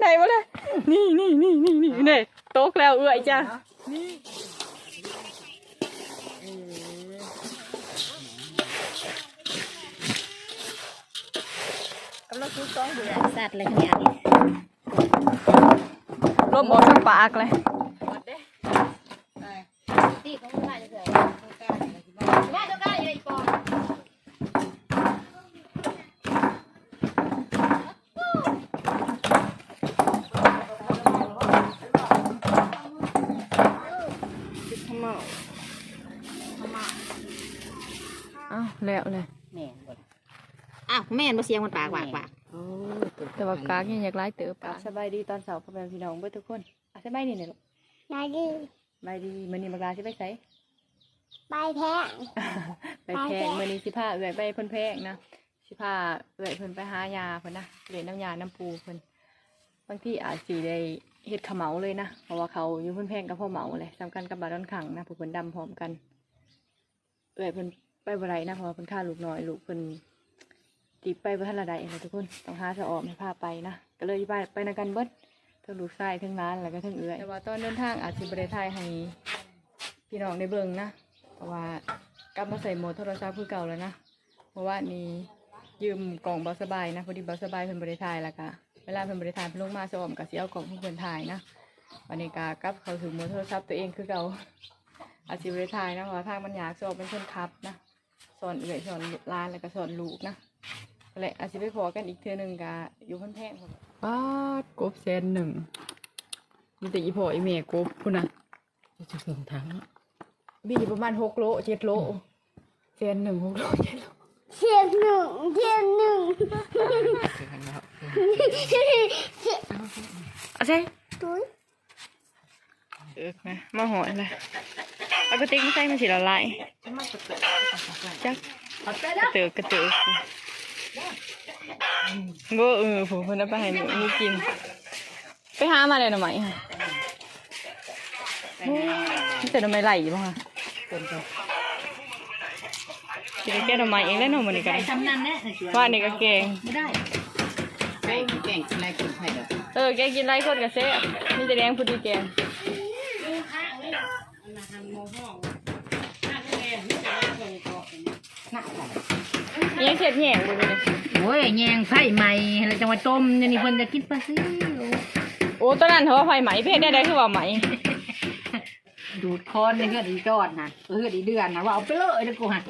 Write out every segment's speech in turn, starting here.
ได้บ่เลยนี่นี่นี่นี่นี่เนี่ยโต๊ะแล้วเอื้อยจ้ะกำลังซื้อต้องดูสัตว์เลยเนี่ยรวมออกทั้งปากเลย ที่เขาไม่ได้จะเถอะแม่ต้องการอยู่อีกปอง อ้าวแล้วเลย แม่นบ่อ้าว แม่นบ่เสียงมันปากปากปากแต่ว่ากากยังอยากไล่เติบสบายดีตอนเสาร์พ่อแม่พี่น้องเบิดทุกคนอะสบายดีเนี่ยลูกนายดื้อสบายดีมื้อนี้บักลาสิไปไสไปแท้งไปแพงมื้อนี้สิพาเอื้อยไปเพิ่นแพงนะสิพาเอื้อยเพิ่นไปหายาเพิ่นนะเล่นน้ำยาน้ำปูเพิ่นบางทีอาจสิได้เฮ็ดขาวเหมาเลยนะเพราะว่าเขาอยู่เพิ่นแพงกับพ่อเหมาเลยสำคัญกับบาดอนขังนะผู้เพิ่นดำพร้อมกันเอื้อยเพิ่นไปบ่ได้นะเพราะว่าเพิ่นฆ่าลูกน้อยลูกเพิ่น จีบไปบ่ทันละใดนะทุกคนต้องหาสะออกให้พาไปนะก็เลยไปไปนำกันเบิดทั้งลูกชายทั้งร้านแล้วก็ทั้งเอื้อยแต่ว่าตอนเดินทางอาจสิบ่ได้ถ่ายให้พี่น้องได้เบิงนะเพราะว่ากลับมาใส่โหมดโทรศัพท์คือเก่าแล้วนะเพราะว่านี่ยืมกล่องเบาสบายนะพอดีเบาสบายเพิ่นบริทายแล้วก็เวลาเพิ่นบริทายเพิ่นลงมาสอมกับสิเอากล่องของเพิ่นถ่ายนะวันนี้ก็กลับเขาถึงโหมดโทรศัพท์ตัวเองคือเก่าอาจสิบริทายนะเพราะทางมันยากสอบเป็นคนขับนะสอนเอื่อยสอนร้านแล้วก็สอนลูกนะ ก็เลยอาจสิไปขอกันอีกเทื่อหนึงก็อยู่เพิ่นแพงพุ่นป้ากบแสนหนึ่งมีแต่อีพ่ออีแม่กบพุ่นน่ะจะเพิ่มทั้งบีประมาณหกโลเจ็ดโลเซนหนึ่งหกโลเจ็ดโลเทียนหนึ่งเทียนหนึ่งเอาใช่ตุ้ยเออนะมาหอยเลยเอากระติกมาใส่มันสิละลายจักกระเตือกกระเตือก ก็เออผมเพิ่นเอาไปให้หมูหมูกิน ไปหามาเลยหน่อไหมค่ะนี่แต่หน่อไม้ไหลอยู่ป่ะคะกินแก้หน่อไม้เองแล้วหน่อมันนี่กันทำนั่นแน่ว่านี่ก็แกงไม่ได้แกงแกงอะไรกินไผ่ดอกเออแกกินไรคนกับเซ่นี่จะแดงพอดีแกง ยังเข็ดแหงบ่เลยโอ้ยแยงไผ่ใหม่แล้วจังหวะต้มเนี่ยนี่เพิ่นจะคิดปลาซิวโอ้ตอนนั้นเขาว่าไฟไหมเพศได้ได้คือว่าไหมดูดคอนในเลือดอีจอดนะเลือดอีเดือนนะว่าเอาไปเลยเด้อกูฮะ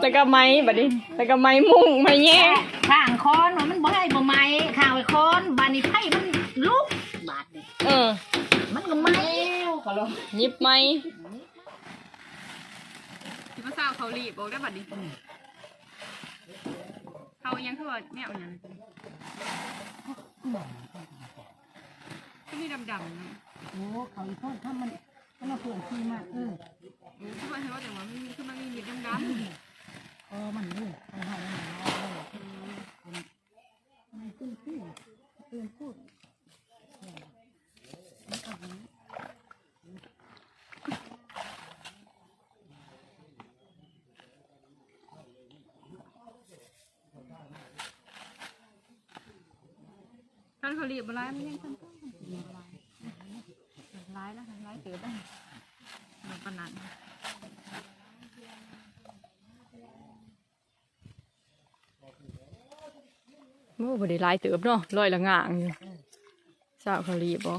แล้วก็ไหมบัดนี้แล้วก็ไหมมุ้งไหมแย่ข้างคอนว่ามันบ่ให้บ่ไหม้ข้างไว้คอนบานนี้ไผ่มันลุกบาดนี่เออ มันก็ไหม้ขอลงหยิบไหมที่ภาษาเขาลีบอกได้บัดนี้เขายังคือว่าแนวอย่างก็มีดำๆนะโอ้เขาอีกคนถ้ามันถ้ามาเปลี่ยนที่มากเออคือว่าเห็นว่าแต่ว่ามันมีคือมันมีมีดำเออมันนี่มันให้มันเอามันขึ้นขึ้นขึ้นพูด ท่านเขาเรียบร้ายมันยังท่านร้ายแล้วร้ายเกิดได้มันปนันโอ้บ่ได้ลายเติบเนาะลอยละง่างอยู่สาวเขารีบบ่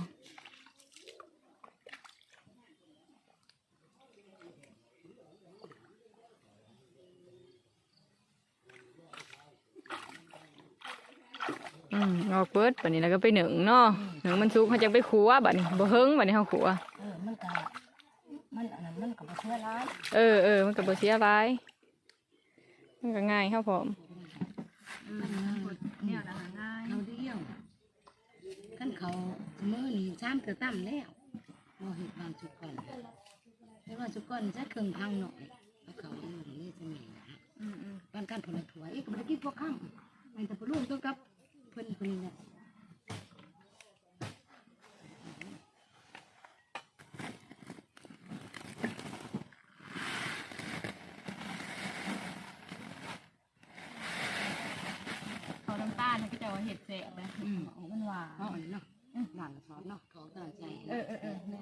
อืม งอกเปิดบัดนี้แล้วก็ไปหนึ่งเนาะหนึ่งมันสุกเขาจะไปขัวบัดนี้บ่เฮิงบัดนี้เขาขัวเออมันก็มันอันนั้นมันก็บ่เชื่อร้ายเออเออมันก็บ่เสียหลายมันก็ง่ายครับผมเนี่ยนะง่ายเราเดียวกันเขามือนี่ซ้ำเกิดตั้มแล้วเราเห็ดบางจุกก่อนเห็ดบางจุกก่อนจะเครื่องพังหน่อยแล้วเขาเอาเรื่องนี้จะมีนะอืมอืมบ้านกันผลถั่วอีกมันกินพวกข้ามมันจะไปลูกตัวกับ เพิ่นเพิ่นเนี่ย เขาน้ำตาล นะก็จะว่าเห็ดแสบนะ อืม โอ้มันหวาน เอาอันนี้เนาะหลังสอนเนาะเขากำลังใจ เออเออเออแม่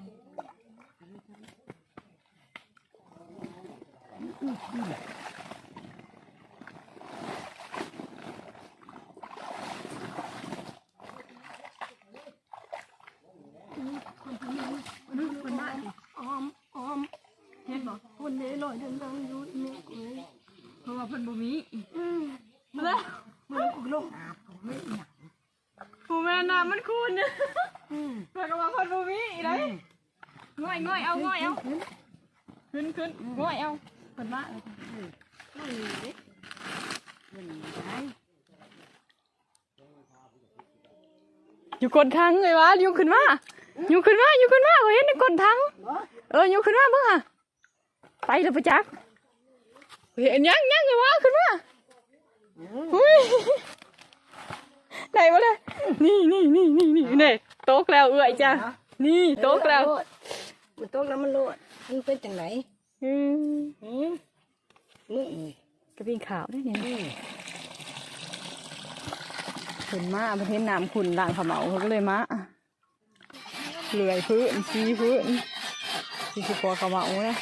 คนบ้านออมออม เห็นบ่ คนเด้ลอยดังๆอยู่นี่เลยเพราะว่าเพิ่นบ่มีอืมมาแล้วมันกุกลงอาบผมไม่หนักผู้แม่น้ำมันคูณเนี่ยอืมเพิ่นก็ว่าเพิ่นบ่มีอีไดง่อยง่อยเอาง่อยเอาขึ้นขึ้นง่อยเอาเพิ่นมาไม่มีเด้มันได้อยู่กดทางเลยวะอยู่ขึ้นมาอยู่ขึ้นมาอยู่ขึ้นมาเห็นในกดทางเอออยู่ขึ้นมาเบิ่งอะ ไปแล้วปะจักเห็นยังยังเลยวะขึ้นมาอุ้ยไหนวะเลยนี่นี่นี่นี่นี่นี่โต๊ะแล้วเอื้อยจ้ะนี่โต๊ะแล้วมันโต๊ะแล้วมันโลดมันเป็นจังไหนอืมอืมมึงนี่กระปิ้งขาวได้เนี่ยอืมเห็นมาประเทศน้ำขุนด่างขาวเหมาเขาก็เลยมาเลื่อยพื้นชี้พื้นที่สิพอขาวเหมาเนี่ย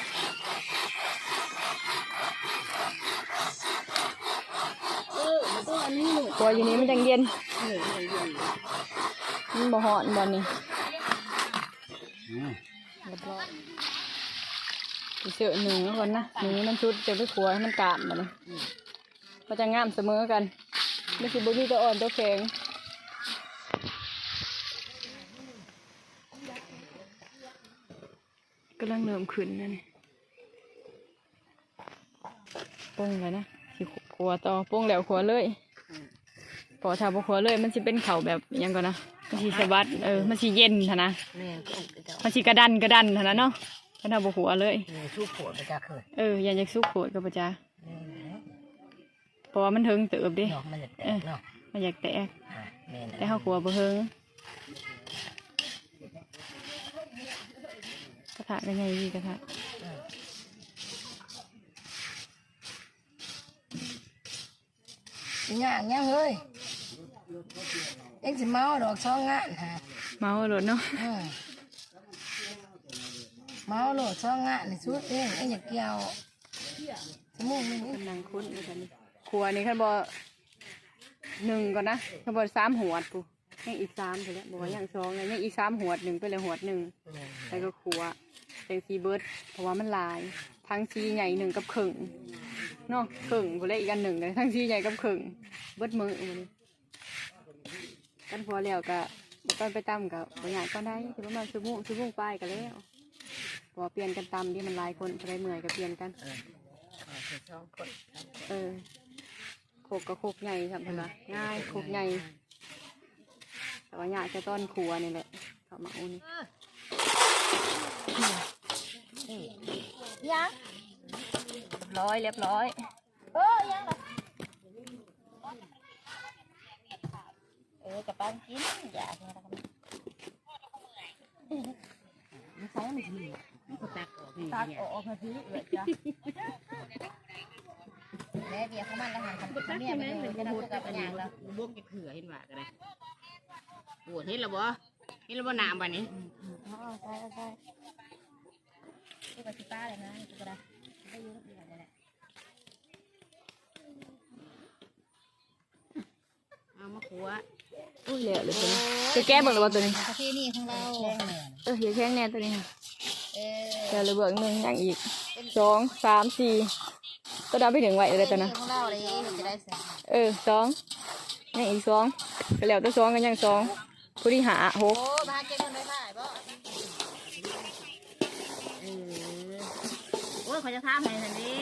เอ อมันต้องอันนี้หนูตัวอยู่นี้มันจังเย็นเออเออเออมันบ่หอนบอลนี่เรียบร้อยไปเสือหนึ่งแล้วก่อนนะหนึ่งมันชุดจะไปขัวให้มันกาบมาเลยก็จะงามเสมอกันไม่ใช่บุมีตัวอ่อนตัวแข็งกำลังเริ่มขึ้นนั่นโป้งเลยนะสิขัวต่อโป้งแล้วขัวเลย พอถ้าบ่ขัวเลยมันสิเป็นเขาแบบอิหยังก่อนนะมันสิสะบัดเออมันสิเย็นทะนะแม่ก็จะมันสิกระดันกระดันทะนะเนาะถ้าถ้าบ่ขัวเลย แม่สู้ปวดไปจ้าเคยเอออยันอยากสู้โขดกับประจาแม่นะเพราะว่ามันเทิงเติบเดิเนาะมันจะแตกเนาะมันอยากแตกอะแม่นะแต่เฮาขัวบ่เทิงกระทะเป็นไงดีกระทะ งานยังเฮ้ยเอ็งสิเมาดอกช่องงานฮะเมาโลดเนาะเออเมาโหลดช่องงานในชุดเองเอ็งอยากเกี่ยวสมุนนี่กำลังคุ้นเลยกันนี่ขัวนี่คันบ่หนึ่งก่อนนะคันบ่สามหัวดปูยังอีกสามไปแล้วบอกว่ายังสองเลยยังอีกสามหัวดหนึ่งไปเลยหัวดหนึ่งแล้วก็ขัวแตงซีเบิร์ดเพราะว่ามันหลาย ทั้งซีใหญ่หนึ่งกับเข่ง เนาะข่งกูเลยอีกอันหนึ่งเลยทั้งซีใหญ่กับข่งเบิดมือมันกันพอแล้วก็บ่ต้องไปตำกับบางอย่างก็ได้ถือว่ามันซื้อมุ้งซื้อมุ้งป้ายกันแล้วพอเปลี่ยนกันตำที่มันหลายคนไปเมื่อยก็เปลี่ยนกัน เออโคกกับโคกใหญ่ครับเห็นปะง่ายโคกใหญ่แต่ว่าอยากจะต้อนครัวนี่แหละเขามาอุ่นยัง รียบร้อยเรียบร้อย เออยังล่ะเออกับป้านกินอยากเนี่ยแล้วกันมันใช้มันดีมันก็ตักออกนี่ตักเนี่ยออกมาทีเลยจ้ะแม่เบียร์เขามันแล้วหันคำเมียไปเลยจะพูดกับอย่างแล้วบวกจะเขือเห็นว่ากันเลยปวดเห็นแล้วบ่เห็นแล้วบ่น้ำบ่นี้อ๋อใช่ใช่พูดกับสิป้าเลยนะกูก็ได้ ได้ยุ่งเดียวเลยแหละเอามาขัวอุ้ยเหลวเลยตัวนี้จะแก้เบิ่งหรือว่าตัวนี้ประเพณีของเราเอออย่าแข้งแน่ตัวนี้ค่ะเออเดี๋ยวเลยเบิ่งหนึ่งอย่างอีกสองสามสี่ตัวดาวไปถึงไหวเลยตัวนะของเราเลยจะได้เสร็จเออสองอย่างอีกสองก็แล้วตัวสองกันอย่างสองผู้ที่หาหกโอ้บ้านเจ๊คนไม่ได้บ่เออโอยจะถามให้ทันที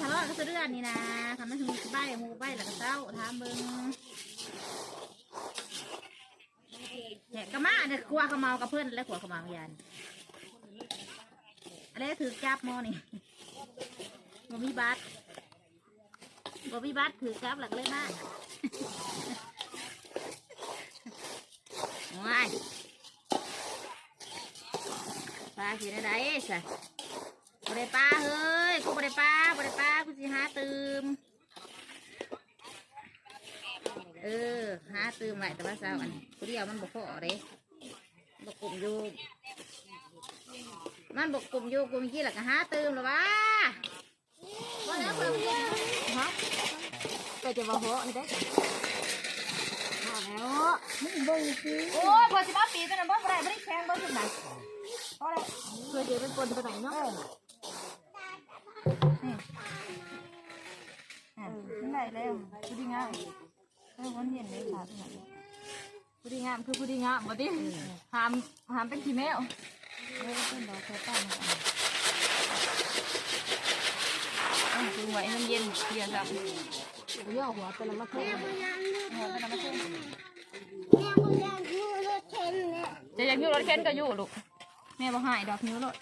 ทะเลาะกันเรื่องนี่นะทำให้หูใบหูใบแล้วก็เศร้าถามเบิ่งแหกกะมาเนี่ยกลัวเขาเมากับเพื่อนแล้วกลัวเขาเมายันอะไรถือจับมอนี่บ่มีบัตรบ่มีบัตรถือกลับหลักเลยมากว้ายปลาสิได้ไดสะ บ่ได้ปลาเฮ้ยกูบ่ได้ปลาบ่ได้ปลากูสิหาตืมเออหาหาตื่มไว้แต่ว่าเช้าอันผู้เดียวมันบ่พอเด้บ่กลุ่มอยู่มันบ่กลุ่มอยู่กลุ่มกี่แล้วก็หาตื่มแล้ววะบ่แล้วเพิ่นบ่ฮะก็จะมาหัวอันได้มาแล้วมึงเบิ่งสิโอ้ยพอสิมาปีตัวนั้นบ่ได้บ่ได้แข็งบ่ถึงไหนเพราะอะไรเพื่อจะเป็นคนไปไหนเนาะ นั่นได้แล้วผู้ดีงามเออวันเห็นเลยค่ะผู้ดีงามคือผู้ดีงามบ่ดิหามหามเป็นขี้แมวเออเป็นดอกแค่ตั้งอะคือไว้ให้มันเย็นเดี๋ยวจับย่อหัวเป็นละมาเท่าหัวเป็นน้ำมันเส้นจะอยากอยู่รถเข็นก็อยู่ลูกแม่บ่หายดอกนิ้วรถ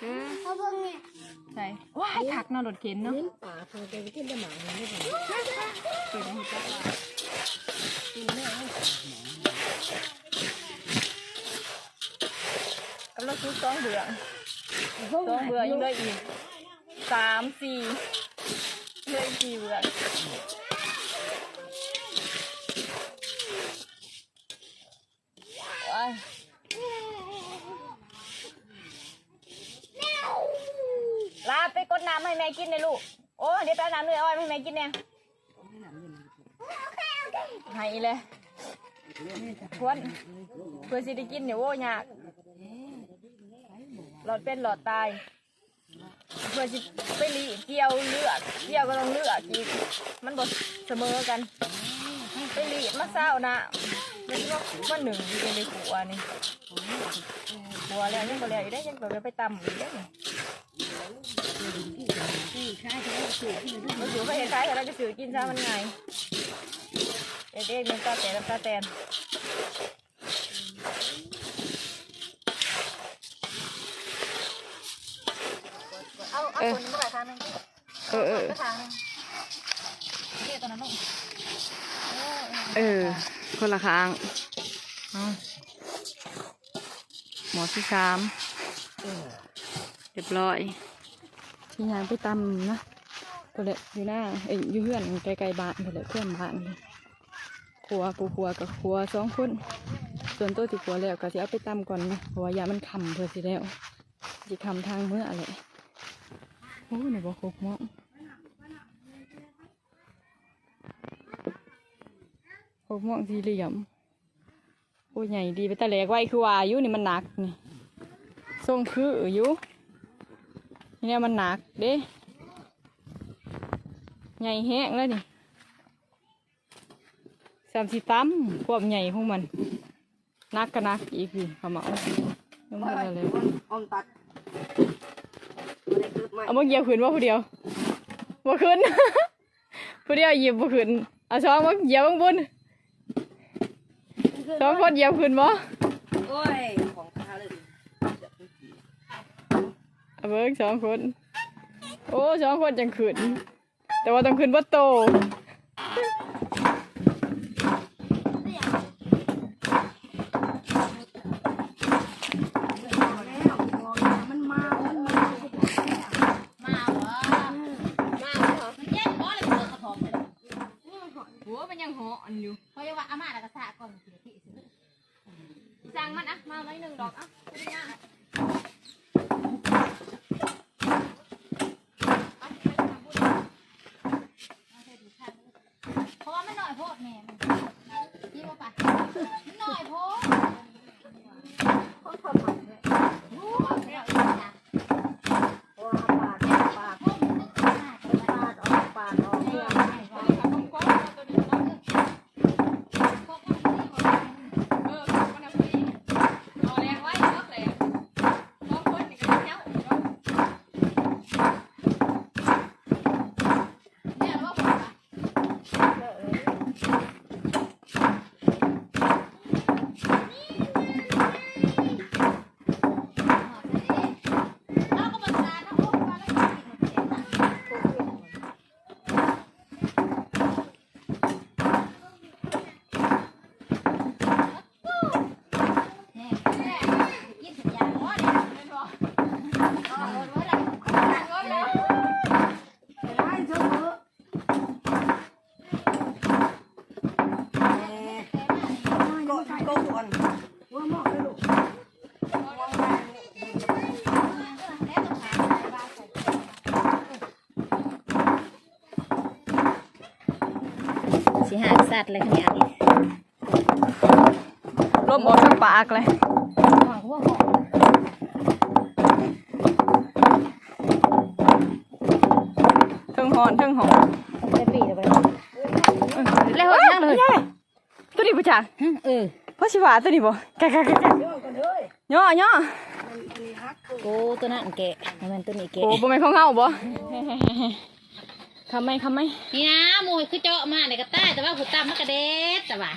เออใช่ว้ายถักเนาะรถเข็นเนาะเลี้ยงป่าเขาจะไปกินได้หมาไม่ได้เกิดในหัวใจกำลังซื้อสองเบื่อสองเบื่อยังเหลืออีกสามสี่เลืออีกสี่เบื่อว้ายลาไปกดน้ำให้แม่ กินเลยลูก โอ้เดี๋ยวไปเอาน้ำเนื้ออ้อยให้แม่กินเนี่ยให้เลยทวนเพื่อสิได้กินเนี่ยโว้ยากหลอดเป็นหลอดตาย เพื่อสิไปรีเกี่ยวเลือดเกี่ยวก็ต้องเลือดอีกมันบดเสมอกัน ไปรีมาเศร้านะมันว่ามันหนึ่งอยู่ในขัวนี่ขัวแล้วยังบ่แล้วอีกได้ยังแบบไปตำอีกได้ อยู่ก็เห็นคล้ายๆเราจะซื้อกินซะมันไงเด็กๆมันตาแตนตาแตนเอาเอาคนนี้ไปทางนึงเออเออไปทางนึงเดี๋ยตอนนั้นลงเออ คนละครั้งหมอที่สาม รียบร้อยที่ยางไปตำนะก็เลยอยู่หน้าเอ้ยอยู่เพื่อนไกลๆบ้านก็เลยเพื่อนบ้านเลยครัวปูครัวกับครัวสองคนส่วนตัวที่ครัวแล้วก็จะเอาไปตำก่อนนะเพราะว่ายามันคำเพื่อสิแล้วจะคำทางเมื่ออะไรโอ้ยบอกโคกหมองโคกหมองสี่เหลี่ยมโอ้ยใหญ่ดีไปตะแหลกไว้คือว่าอายุนี่มันหนักนี่ทรงคืออยู่ นี่เนี่ยมันหนักเด้ใหญ่แห้งแล้วนี่สามสิตั้มความใหญ่ของมันนักก็นักอีกพี่เขามาเอายังไม่ได้เลยอมตัดไม่ได้เกิดใหม่เอามาเหยียบขึ้นว่าผู้เดียวบ่ขึ้นผู้เดียวเหยียบบ่ขึ้นเอาสองมาเหยียบข้างบนสองคนเหยียบขึ้นบ่โอ้ยของข้าเลย เอาเบิ้งสองคน โอ้สองคนยังขึ้น แต่ว่าต้องขึ้นบ่โต มันมา มันมา มาเหรอ มาเหรอ มันเย็นบ่เลยเปิดกระถองเลย หัวมันยังหออันอยู่ เพราะว่าอาม่าแล้วก็สะก่อนสิที่สิ สั่งมันอะมาเลยหนึ่งดอกอะ เพราะว่ามันหน่อยโพดแม่มันนี่ว่าปะมันหน่อยโพด เขาทำมันเนี่ย โอ้ยเดี๋ยวอีกนะ ว่าปาดปาด โอ้ยมันนึกมากเลย ปาดออกปาดออกเนี่ย เอาแรงไว้เอาแรงสองคนนี่ก็เจ้า เนี่ยว่าผมปะ เสิหาสัตว์เลยขนาดนี้ลมออกทางปากเลยหอกว่าหอกเทิงหอนเทิงหอนจะปีจะไปแล้วเฮ็ดยังเลยตัวนี้ปะจ๊ะเออพ่อชิวาตัวนี้บ่แกะแกะแกะแกะย่อย่อโอ้ตัวนั้นแกะให้มันตัวนี้แกะโอ้บ่แม่นของเฮาบ่ คำไหมคำไหมนี่นะหมูคือเจาะมาในกระต้ายแต่ว่าหูตามมันกระเด็ดแต่ว่า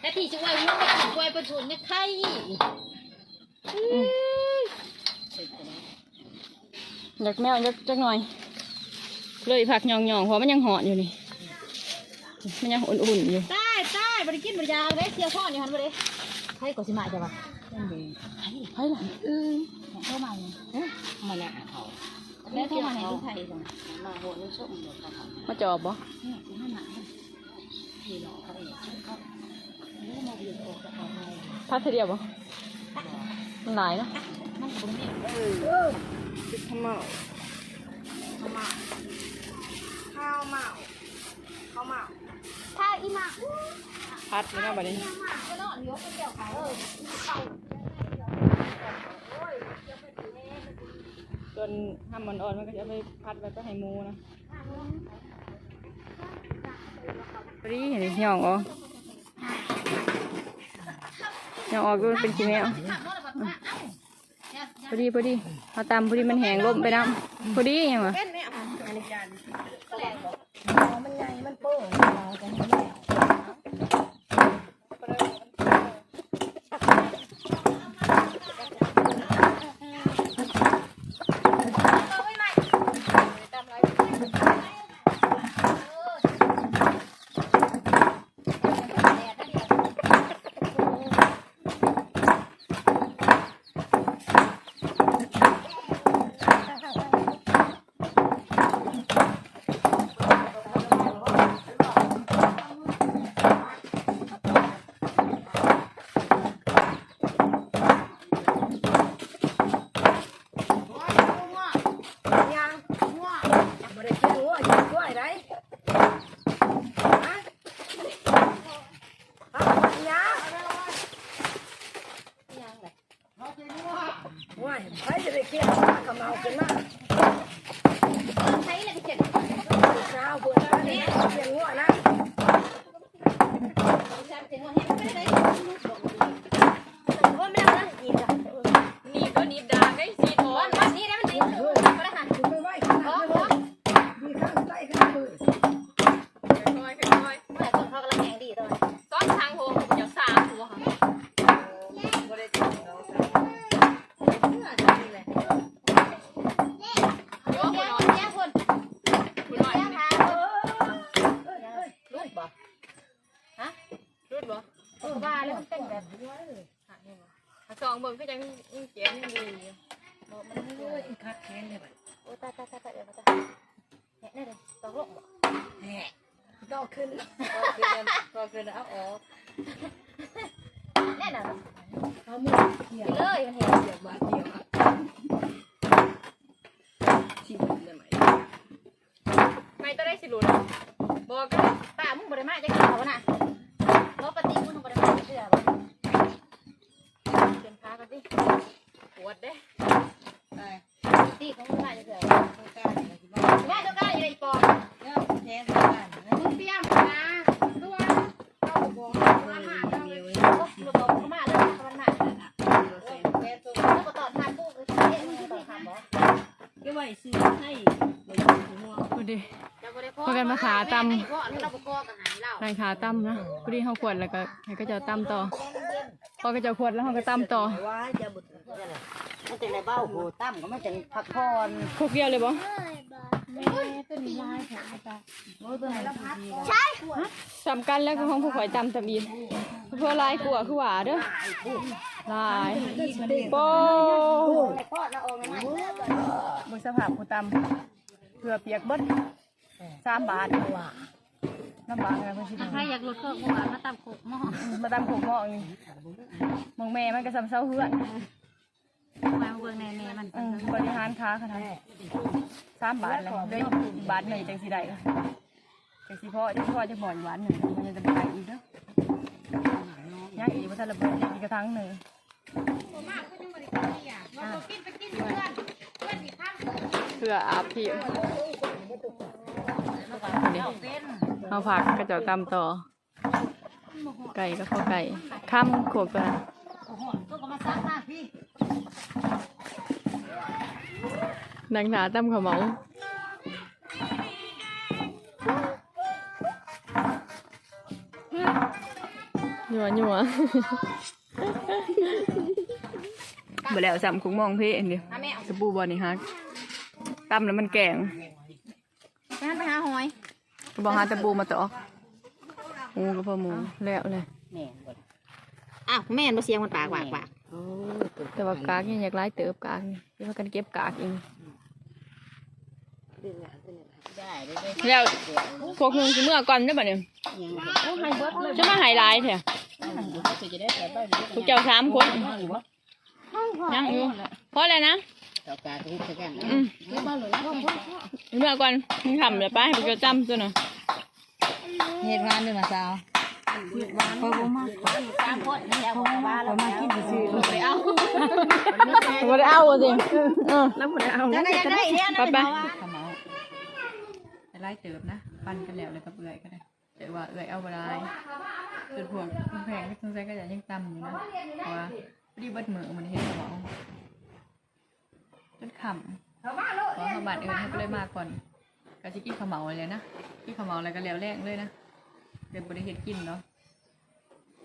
แต่ที่ช่วยมันไม่ถึงช่วยประชุนไม่ไข่อยากแมวจักจักหน่อย เลยผักหยองๆเพราะมันยังหอนอยู่นี่มันยังอุ่นๆอยู่ใต้ใต้บริกินบริยาเลยเสียข้ออยู่หันไปเลยไข่ก็สิมาจ้ะวะไผ่ล่ะเข้ามาเนี่ยมาแล้วเขา แล้วเข้ามาในที่ไทยจ้ะมาโหนี่ส้มหมดเขามาจอบบ่นี่สิห้าหนาพี่น้องเขาเองเขาพัดเทียวบ่มันหลายเนาะมันคงเนี่ยข้าวเมาถ้าอีหมาพัดแล้วก็บัดนี้จน ห้ามมันอ่อนมันก็จะเอาไปพัดไว้ก็ให้หมูนะพอดีเห็นหยองอ๋อหยองออกก็เป็นขี้แมวพอดีพอดีเอาตามพอดีมันแห้งลมไปน้ำพอดียังวะมันใหญ่มันโป้ง หลุดบอกป้ามึงบ่ได้มาจะกินเขาน่ะเพราะปฏิมึงบริมาเชื่อบ่ เต็มขากันสิปวดเด้ ไป ตีของมึงมาจะเชื่อ ต้องการอะไรที่บ้าน แม่เจ้าก้าอยู่ในปอ เนี่ยแทนต้องการนะ มึงเตรียมนะตัวเอาบอกอาหารเอา เดียว โอ้ลูกบอกเขามาเลยมันมา แทนตัว แล้วก็ตอนทานปุ๊บเอ๊ะมึงคือทานบ่ ก็ไว้ซื้อให้เลยถึงหัว ดูดิ เจ้าบ่ได้พอ พากันมาขาตำ เพราะเราบ่พอกับหายเรา นาย ขาตั้มนะพอดีเขาขวดแล้วก็ให้ก็จะตั้มต่อ พอก็จะขวดแล้วเขาก็ตั้มต่อว่าจะบุตรมันจะในเบ้าโหตั้มก็มันจะพักผ่อนคุกเดียวเลยบ่เป็นลายแผลตาโอ้ตัวไหนละพัดสำคัญแล้วก็ของผู้ข่อยตั้มตำอีนเพื่อลายกลัวคือหวาเด้อลายโป้พ่อละองค์นะบนสภาพผู้ตั้มเพื่อเปียกเบิดสามบาทว่า น้ำบาทไงพ่อชิใครอยากลดก็หัวมาตำโขกหม้อมาตั้มขกหม้อนี่มองแม่มันก็ซ้ำเศร้าเฮือนมาเบิ่งแน่ๆมันอืมบริหารค้าขนาดสามบาทเลยได้บาทหนึ่งจังสิได้แต่สิพ่อจะพ่อจะบ่อนหวานหนึ่งมันยังจะไปอีกเด้อย่างอีกว่าถ้าระเบิดอีกกระทั้งหนึ่งเพื่ออาบพี่เอาผักกระเจาะตำต่อ ไก่ก็พอไก่ข้ามโขกตัวนั้นก็มาซักหน้าพี่นางหนาตั้มขาวเหมาหนัวหนัวบ่แล้วสามคุ้งมองเพ่อันเดียวสบู่บอนี่ฮักตั้มแล้วมันแกงไปหันไปหาหอยก็ บอกหาตะบูมาต่อหมูก็พอหมูแล้วเลยแม่บ่อ้าวแม่นบ่เสียงมันปากปากปากโอ้แต่ว่ากากยังอยากไล่เติบกากนี่เดี๋ยวกันเก็บกากเองได้ได้ได้แล้วพวกนึงสิเมื่อก่อนได้ป่ะเนี่ยยังจะมาใหายลายแท้ก็จะได้แต่บ้านพวกเจ้าสามคนยังอยู่เพราะอะไรนะ ต่อกาทุกข์กันอืมบ้านหลวงเมื่อก่อนมึงทำเดี๋ยวป้าให้พวกเจ้าจำตัวหน่อยเหตุงานด้วยมาสาวพอบ่มาตามคนนี่เอาของบ้านแล้วมากินซื่อไปเอาไม่ได้เอาสิเออแล้วบ่ได้เอาจะได้จะได้เนี่ยไปนะไปขมเอาไล่เติบนะ ปั้นกันแล้วเลยกับเอื่อยก็ได้แต่ว่าเอื่อยเอาเวลาจุดพวงแพงก็สงสัยก็จะยังต่ำอยู่นะเพราะว่าพอดีเบิดมือมันเห็นขมเอา จนขำเพราะเขาบาดเอื่นเขาก็เลยมาก่อนก็จะกินขมเหลาเลยนะกินขมเหลาอะไรก็แล้วแรงเลยนะเดี๋ยวบริเหตุกินเนาะ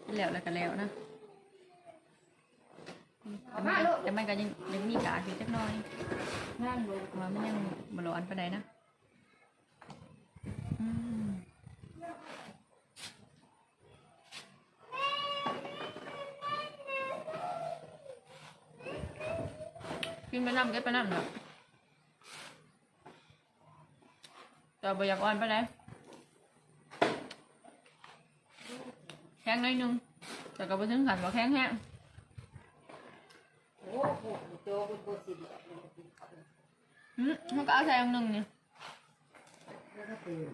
กินแล้วแล้วก็แล้วนะแต่มันก็แต่มันก็ยังยังมีกากอยู่จักหน้อยว่ามันยังบร้อนปานใดนะอืม กินไปน้ำก็ไปน้ำเนาะแต่บอยากอ่อนไปไหนแข็งหน้อยหนึงแต่ก็ไปถึงขันว่าแข็งแห้งโอ้โหโจกุโกสิอืมมันก็เอาใส่อันหนึ่งนี่แล้วก็ตื่น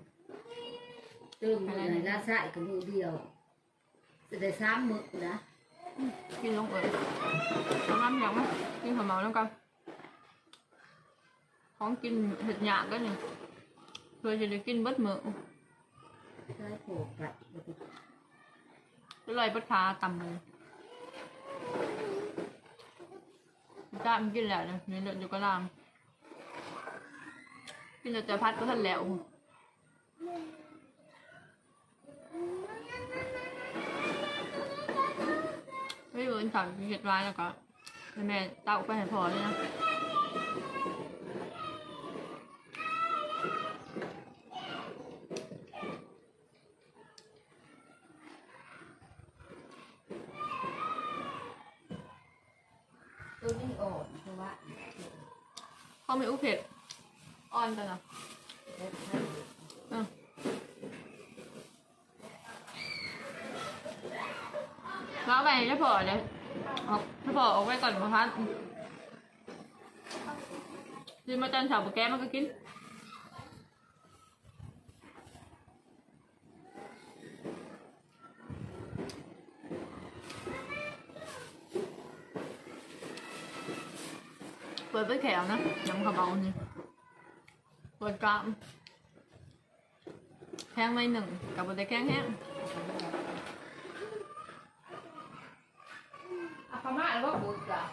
ตื่นอะไรละสายกับมือเดียวจะได้สามมื้อนะกินลงเอ่ยเอาน้ำอย่างมั้ยกินข้าวเหมาแล้วกัน ของกินเห็ดหยาบก็นี่เพื่อจะได้กินเบิดมือใช้โผล่กัดก็เลยเบิดขาต่ำเลยจ้ามันกินแล้วเนี่ยนี่เดือดอยู่ก็ลามกินแต่จะพัดก็ทันแล้วไม่รู้อันสั่งเห็ดไว้แล้วก็ให้แม่เต้าไปให้พอเลยนะ ตัวนี้อ่อนเพราะว่าเขาไม่อุเผ็ดอ่อนจังอะแล้วเอาไปจะพอเลยออกถ้าพอออกไปก่อนมาพัดกินมาจันสาวแก้มันก็กิน ดไปแขวนะยำขาวเบานี่เปิดกรามแห้งไม่หนึ่งกับบนแต่แข้งแห้งอาพม่าหรือว่าบุตรอะ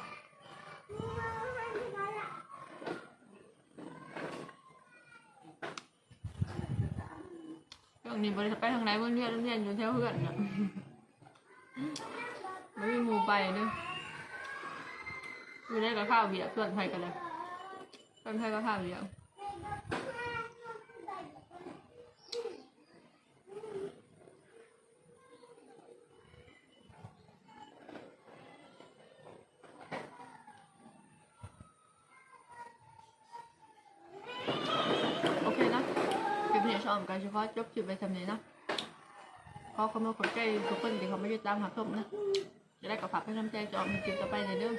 ช่วงนี้บริษัทไปทางไหนเพื่อนเรียนเรียนอยู่แถวเพื่อนเนี่ยไม่มีหมูไปเนอะ อยู่ได้กับข้าวเบียร์เพื่อนไทยกันเลยเพื่อนไทยก็ข้าวเบียร์โอเคนะคลิปนี้ชอบกันเฉพาะจบคลิปไปทำนี้นะขอขอบคุณคนใจทุกคนที่เขาไม่ยึดตามหักทมนะ จะได้กับฝากเป็นน้ำใจจะออกมีคลิปต่อไปในเรื่อง